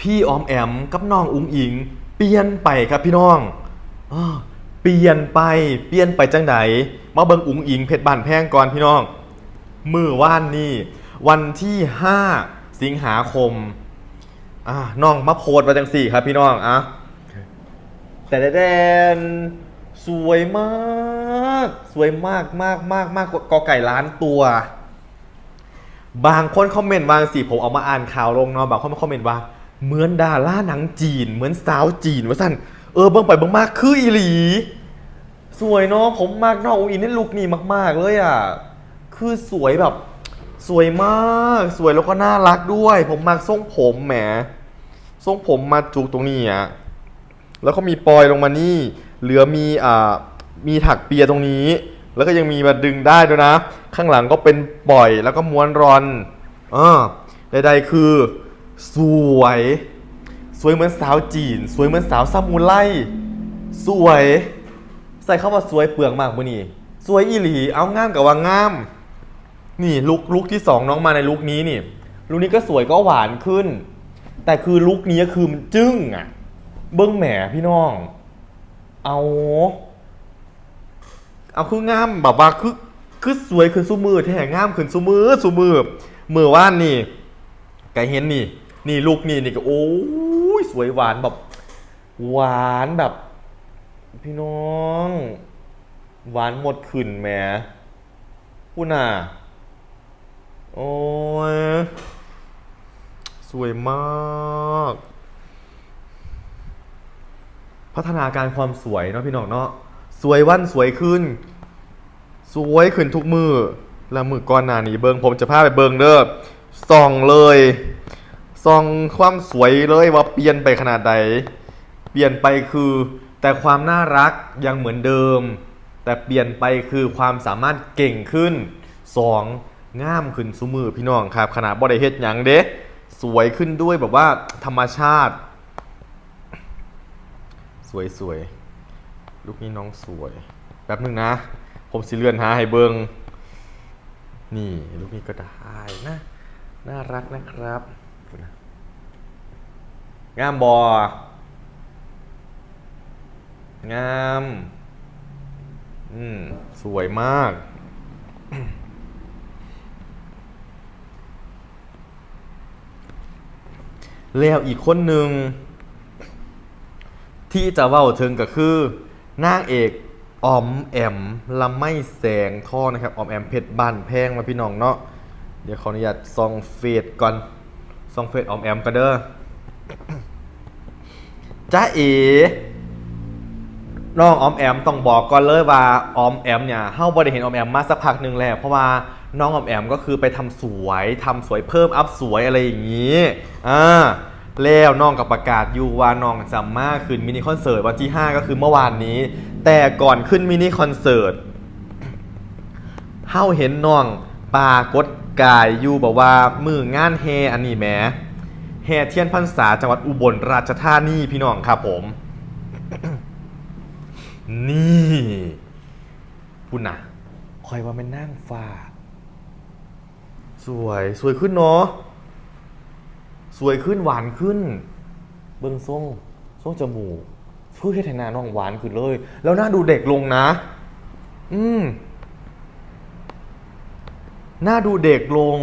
พี่ออมแอมกับน้องอุ้งอิง เปลี่ยนไปครับพี่น้องอเปลี่ยนไปเปลี่ยนไปจังไดมาเบิงอุ้งอิงเพชรบานแพงก่อนพี่น้องมือว่านนี่วันที่ 5 สิงหาคมอ่าน้องมาโพสต์มาจังสี่ครับพี่น้องอะแต่แดนสวยมาก สวยมากมากมากมากกอไก่ล้านตัว บางคนคอมเมนต์บางสิผมเอามาอ่านข่าวลงเนาะบางคนมาคอมเมนต์ว่า เหมือนดาราหนังจีน เหมือนสาวจีนว่าสั่นเออเบิ่งไปเบิ่งมากคืออีหลี สวยเนาะผมมากน้องอุ้งอินในลุคนี้มาก ๆ เลยอะคือสวยแบบ สวยมาก สวยแล้วก็น่ารักด้วย ผมมากทรงผมแหมทรงผมมาจุกตรงนี้อะแล้วก็มีปลอยลงมานี่ เหลือมีอ่ามีถักเปียตรงนี้ แล้วก็ยังมีมาดึงได้ด้วยนะ ข้างหลังก็เป็นปล่อยแล้วก็ม้วนรอนอ่าใดๆคือ สวย สวยเหมือนสาวจีน สวยเหมือนสาวซามูไรสวย ใส่เข้ามาสวยเปลืองมากมือนี่สวยอีหลีเอางามกับว่างาม นี่ลุกลุกที่สองน้องมาในลุกนี้นี่ลุกนี้ก็สวยก็หวานขึ้น แต่คือลุกนี้คือมันจึ้งอะเบิ้งแหมพี่น้อง เอา เอาคืองามแบบว่าคือคือสวยขึ้นสู้มือแท้งามขึ้นสู้มือสู้มือมือว่านนี่ไกเห็นนี่ นี่ลูกนี่นี่ก็โอ้ยสวยหวานแบบ หวานแบบ พี่น้อง หวานหมดขึ้นแหมพูน่ะโอ้ยสวยมาก พัฒนาการความสวยเนาะพี่น้องเนาะสวยวันสวยขึ้น สวยขึ้นทุกมือแล้วมือก่อนหน้านี้เบิงผมจะพาไปเบิงเด้อส่องเลย ส่องความสวยเลยว่าเปลี่ยนไปขนาดใดเปลี่ยนไปคือ แต่ความน่ารักยังเหมือนเดิม แต่เปลี่ยนไปคือความสามารถเก่งขึ้นสองง่ามขึ้นสุมือพี่น้องครับขนาดบอดเฮ็ดหยังเด้สวยขึ้นด้วยแบบว่าธรรมชาติ สวยสวยลูกนี้น้องสวยแป๊บหนึ่งนะ ผมสิเลื่อนหาให้เบิงนี่ ลูกนี้ก็ได้นะ น่ารักนะครับ งามบองาม อืม สวยมาก แล้วอีกคนหนึ่ง ที่จะเว้าถึงก็คือนางเอกออมแอมลำไม่แสงท่อนะครับออมแอมเพชรบ้านแพงมาพี่น้องเนาะเดี๋ยวขออนุญาตซองเฟซก่อนซองเฟซออมแอมกันเด้อ จ้าเอน้องออมแอมต้องบอกก่อนเลยว่าออมแอมเนี่ยเฮาบ่ได้เห็นออมแอมมาสักพักหนึ่งแล้วเพราะว่าน้องออมแอมก็คือไปทำสวยทำสวยเพิ่มอัพสวยอะไรอย่างนี้อ่าแล้วน้องกับประกาศอยู่ว่าน้องจะมาขึ้นมินิคอนเสิร์ตวันที่ 5 ก็คือเมื่อวานนี้ แต่ก่อนขึ้นมินิคอนเสิร์ตเฮาเห็นน้องปากฏกายอยู่บอกว่ามืองานเฮอันนี้แหม แฮเทียนพรรษาจังหวัดอุบลราชธานีพี่น้องครับผม นี่พูดนะคอยว่าเป็นนั่งฟ้า สวยสวยขึ้นเนาะสวยขึ้นหวานขึ้น เบิ้งทรงทรงจมูกเพื่อให้ทนาน้องหวานขึ้นเลย แล้วหน้าดูเด็กลงนะ อืมหน้าดูเด็กลง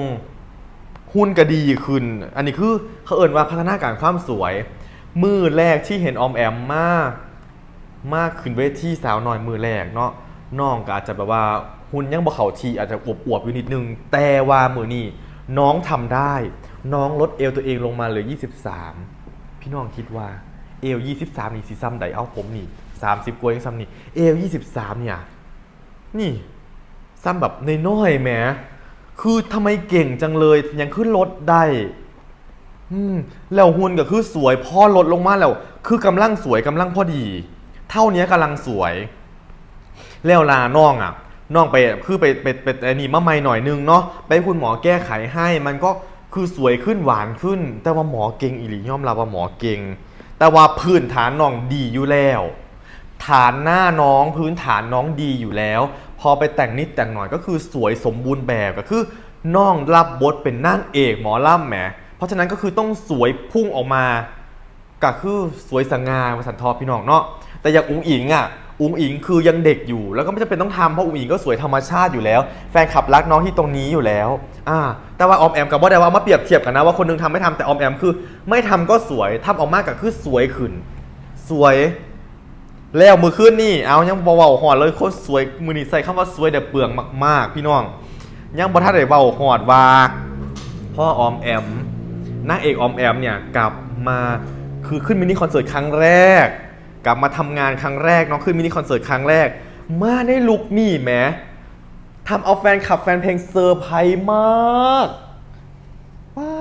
หุ่นก็ดีขึ้น อันนี้คือเขาเอ่นว่าพัฒนาการความสวย มือแรกที่เห็นออมแอมมากมากขึ้นเวทีสาวหน่อยมือแรกเนาะน้องก็อาจจะแบบว่าหุ่นยังบ่เข่าทีอาจจะอวบๆอยู่นิดนึง แต่ว่ามือนี้น้องทำได้ น้องลดเอวตัวเองลงมาเหลือ 23 พี่น้องคิดว่าเอว23 นี่สิซ้ำใดเอาผมนี่ 30กว่ายังซ้ำนี่เอว23 เนี่ย นี่ซ้ำแบบในน้อยๆแหม คือทำไมเก่งจังเลยยังขึ้นรถได้อืมแล้วหุ่นก็คือสวยพอลดลงมาแล้ว คือกำลังสวยกำลังพอดี เท่านี้กำลังสวย แล้วลาน้องอะน้องไปคือไปไปไปไปนี่มาใหม่หน่อยนึงเนาะไปคุณหมอแก้ไขให้ มันก็คือสวยขึ้นหวานขึ้น แต่ว่าหมอเก่งอีหลีย่อมรับว่าหมอเก่ง แต่ว่าพื้นฐานน้องดีอยู่แล้ว ฐานหน้าน้องพื้นฐานน้องดีอยู่แล้ว พอไปแต่งนิดแต่งหน่อยก็คือสวยสมบูรณ์แบบก็คือน้องรับบทเป็นนางเอกหมอล่ำแหม เพราะฉะนั้นก็คือต้องสวยพุ่งออกมาก็คือสวยสง่าภาษาทอพี่น้องเนาะแต่อย่างอุ๋งอิงอะอุ๋งอิงคือยังเด็กอยู่ แล้วก็ไม่จำเป็นต้องทำเพราะอุ๋งอิงก็สวยธรรมชาติอยู่แล้ว แฟนคลับรักน้องที่ตรงนี้อยู่แล้วอ่าแต่ว่าออมแอมกับว่าได้ว่ามาเปรียบเทียบกันนะว่าคนนึงทำไม่ทำแต่ออมแอมคือ ไม่ทำก็สวยทำออกมากก็คือสวยขึ้น สวย แล้วมือขึ้นนี่เอายังเบาหอดเลยโคตรสวยมือนี่ใส่คำว่าสวยแต่เปลืองมาก ๆ พี่น้อง ยังบ่ทันได้เบาหอดว่าพ่อออมแอมนางเอกออมแอมเนี่ยกลับมาคือขึ้นมินิคอนเสิร์ตครั้งแรก กลับมาทำงานครั้งแรกเนาะขึ้นมินิคอนเสิร์ตครั้งแรก มาได้ลุกนี่แหมทำเอาแฟนคลับแฟนเพลงเซอร์ไพรส์มากป๊า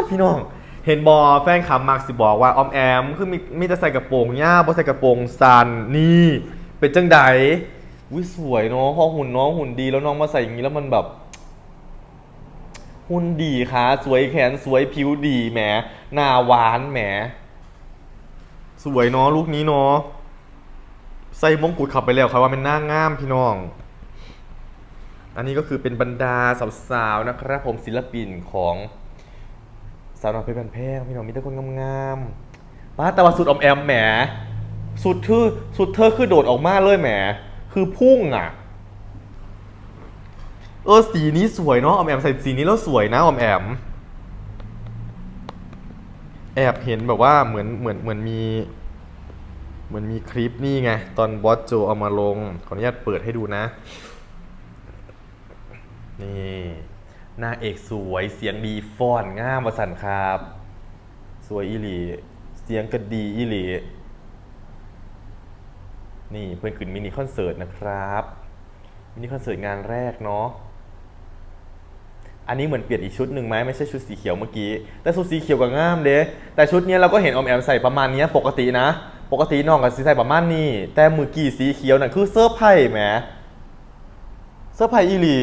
ดพี่น้อง เห็นบอแฟนคลับมักสิบอกว่าออมแอม คือมีมีแต่ใส่กระโปรงย่าบ่ใส่กระโปรงสันนี่ เป็นจังไดวิสวยเนาะพอหุ่นน้องหุ่นดีแล้วน้องมาใส่อย่างนี้แล้วมันแบบ หุ่นดีขาสวยแขนสวยผิวดีแหมหน้าหวานแหม สวยเนาะลูกนี้เนาะใส่มงกุฎขับไปแล้วครับว่าเป็นหน้างามพี่น้อง อันนี้ก็คือเป็นบรรดาสาวๆนะครับผมศิลปินของ สาวน้อยเพชรบันแพงพี่น้องมีแต่คนงามๆป้าแต่ว่าสุดออมแอมแหม สุดทื่อสุดเธอคือโดดออกมาเลยแหม คือพุ่งอะ เออสีนี้สวยเนาะออมแอมใส่สีนี้แล้วสวยนะออมแอม แอบเห็นแบบว่าเหมือนเหมือนเหมือนมีเหมือนมีคลิปนี่ไง ตอนบอสโจเอามาลง ขออนุญาตเปิดให้ดูนะ นี่ น้าเอกสวยเสียงดีฟอนง่ามวสันครับ สวยอีหลี เสียงก็ดีอีหลี นี่เพื่อนขึ้นมินิคอนเสิร์ตนะครับ มินิคอนเสิร์ตงานแรกเนาะอันนี้เหมือนเปลี่ยนอีกชุดหนึ่งไหมไม่ใช่ชุดสีเขียวเมื่อกี้ แต่ชุดสีเขียวก็งามเด้แต่ชุดนี้เราก็เห็นอมแอมใส่ประมาณนี้ปกตินะ ปกติน้องกับสีใส่ประมาณนี้ แต่มือกี่สีเขียวน่ะคือเสื้อไผ่แหมเสื้อไผ่อีหลี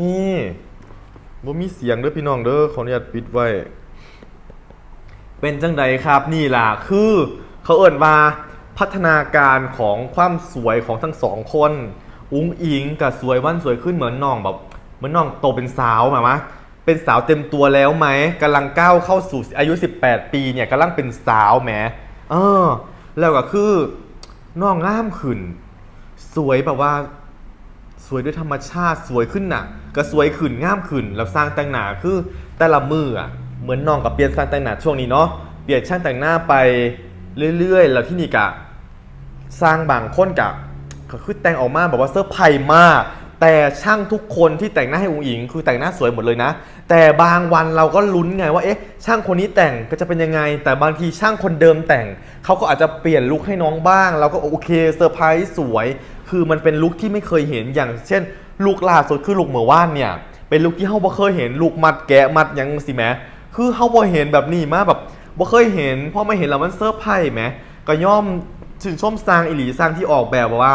นี่บ่มีเสียงเด้อพี่น้องเด้อขออนุญาตปิดไว้ เป็นจังใดครับนี่ล่ะคือเขาเอ่นว่าพัฒนาการของความสวยของทั้งสองคน อุ้งอิงกับสวยวันสวยขึ้นเหมือนน้องแบบเหมือนน้องโตเป็นสาวหมายมะเป็นสาวเต็มตัวแล้วไหมกำลังก้าวเข้าสู่อายุ 18 ปีเนี่ยกำลังเป็นสาวแหมเออ แล้วก็คือน้องงามขึ้น สวยแบบว่า สวยด้วยธรรมชาติสวยขึ้นน่ะ ก็สวยขึ้นงามขึ้นแล้วสร้างแต่งหน้าคือแต่ละมืออะเหมือนน้องกับเปลี่ยนสร้างแต่งหน้าช่วงนี้เนาะเปลี่ยนช่างแต่งหน้าไปเรื่อยๆ แล้วที่นี่กะสร้างบางคนกะก็คือแต่งออกมาแบบว่าเซอร์ไพรส์มาก แต่ช่างทุกคนที่แต่งหน้าให้อุ๋งอิง คือแต่งหน้าสวยหมดเลยนะ แต่บางวันเราก็ลุ้นไงว่าเอ๊ะช่างคนนี้แต่งก็จะเป็นยังไง แต่บางทีช่างคนเดิมแต่งเขาก็อาจจะเปลี่ยนลุคให้น้องบ้าง เราก็โอเคเซอร์ไพรส์สวย คือมันเป็นลุคที่ไม่เคยเห็นอย่างเช่นลุคล่าสุดคือลุคเหมือว่านเนี่ย เป็นลุคที่เฮาบ่เคยเห็นลุคมัดแกะมัดยังสิแหมคือเฮาบ่เห็นแบบนี้มาแบบบ่เคยเห็นพราะไม่เห็นแล้วมันเซอร์ไพรส์แหมก็ย่อมชื่นชมสร้างอิหลีสร้างที่ออกแบบว่า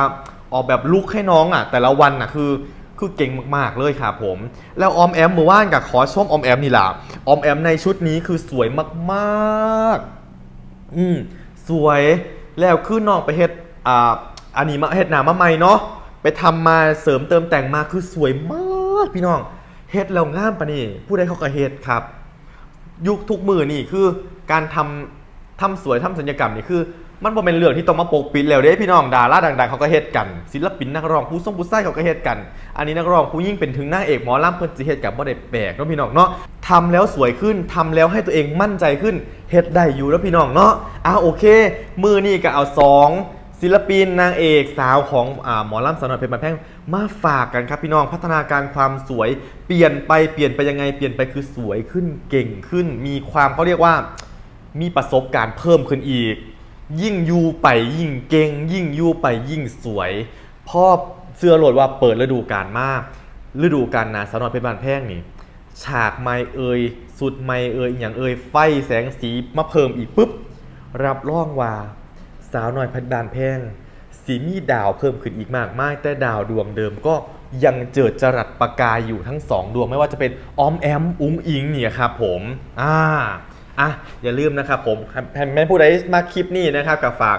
ออกแบบลุคให้น้องอะ แต่ละวันอะคือ คือเก่งมากๆเลยครับผม แล้วออมแอมเมื่อวานกับขอชมออมแอมนี่ล่ะออมแอมในชุดนี้คือสวยมากๆ อืมสวยแล้วคือน้องไปเฮ็ดอ่าอันนี้มาเฮ็ดหนามาใหม่เนาะไปทำมาเสริมเติมแต่งมาคือสวยมากพี่น้องเฮ็ดแล้วงามปะนี่ผู้ใดเขาก็เฮ็ดครับ ยุคทุกมือนี่คือการทำทำสวยทำสัญญกรรมนี่คือ มันบ่เป็นเรื่องที่ต้องมาปกปิดแล้วเด้พี่น้องดาราดังๆเขาก็เฮ็ดกัน ศิลปินนักร้องผู้ทรงผู้ใส่เขาก็เฮ็ดกัน อันนี้นักร้องผู้ยิ่งเป็นถึงนางเอกหมอลำเพิ่นสิเฮ็ดกับบ่ได้แปลกเนาะพี่น้องเนาะทำแล้วสวยขึ้นทำแล้วให้ตัวเองมั่นใจขึ้นเฮ็ดได้อยู่แล้วพี่น้องเนาะอะโอเค มือนี่ก็เอาสองศิลปินนางเอกสาวของอหมอลำสาวน้อยเพชรบานแพงมาฝากกันครับพี่น้องพัฒนาการความสวยเปลี่ยนไปเปลี่ยนไปยังไงเปลี่ยนไปคือสวยขึ้นเก่งขึ้น มีความเขาเรียกว่ามีประสบการณ์เพิ่มขึ้นอีก ยิ่งยูไปยิ่งเก่งยิ่งยูไปยิ่งสวยพ่อเสื้อโหลดว่าเปิดฤดูกาลมาก ฤดูกาลนาสาวนอยเพชรบานแพ่งนี่ ฉากไม้เอ่ยสุดไม้เอ่ยอย่างเอ่ยไฟแสงสีมาเพิ่มอีกปุ๊บ รับรองว่า สาวน้อยเพชรบานแพ่งสีมีดาวเพิ่มขึ้นอีกมากมายแต่ดาวดวงเดิมก็ยังเจิดจรัสประกายอยู่ทั้งสองดวงไม่ว่าจะเป็นออมแอมอุ้งอิงเนี่ยครับผมอ่า อะอย่าลืมนะครับผมแผ่นแม่ผู้ใดมาคลิปนี้นะครับกับฝาก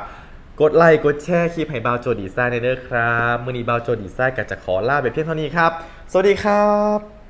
กดไลค์กดแชร์คลิปให้บาวโจดีไซน์ในเด้อครับมือนี้บาวโจดีไซน์ก็จะขอลาไปเพียงเท่านี้ครับ สวัสดีครับ